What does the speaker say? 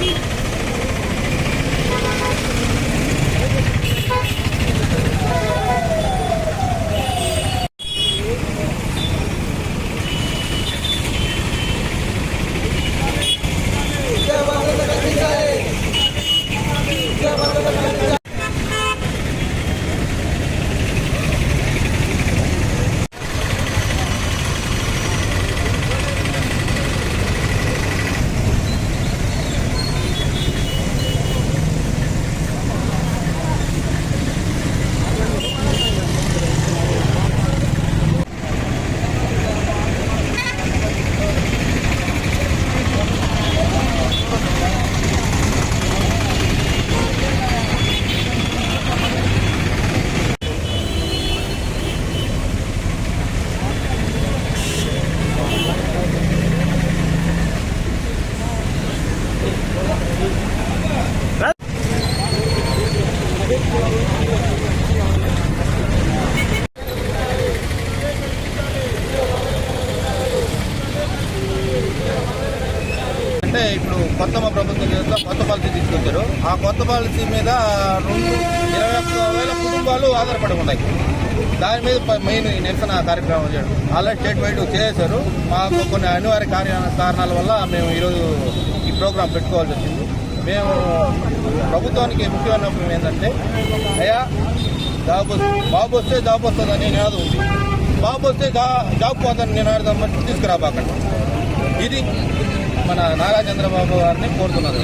Beep. అంటే ఇప్పుడు కొత్త మా ప్రభుత్వం చేత కొత్త పాలసీ తీసుకొచ్చారు. ఆ కొత్త పాలసీ మీద రెండు ఇరవై వేల కుటుంబాలు ఆధారపడి ఉన్నాయి. దాని మీద మెయిన్ నిరసన కార్యక్రమం చేయడం. అలా స్టేట్ వైడ్ చేశారు. మాకు కొన్ని అనివార్య కార్య కారణాల వల్ల మేము ఈరోజు ఈ ప్రోగ్రాం పెట్టుకోవాల్సి వచ్చింది. మేము ప్రభుత్వానికి ముఖ్యమైన విషయం ఏంటంటే అయ్యా జాబ్ బాబు వస్తే జాబ్ వస్తుంది నినాదం ఉంది బాబు వస్తే జా జాబ్ పోతుందని నినాదం బట్టి తీసుకురాబాకండి. ఇది మన నారా చంద్రబాబు గారిని కోరుతున్నారు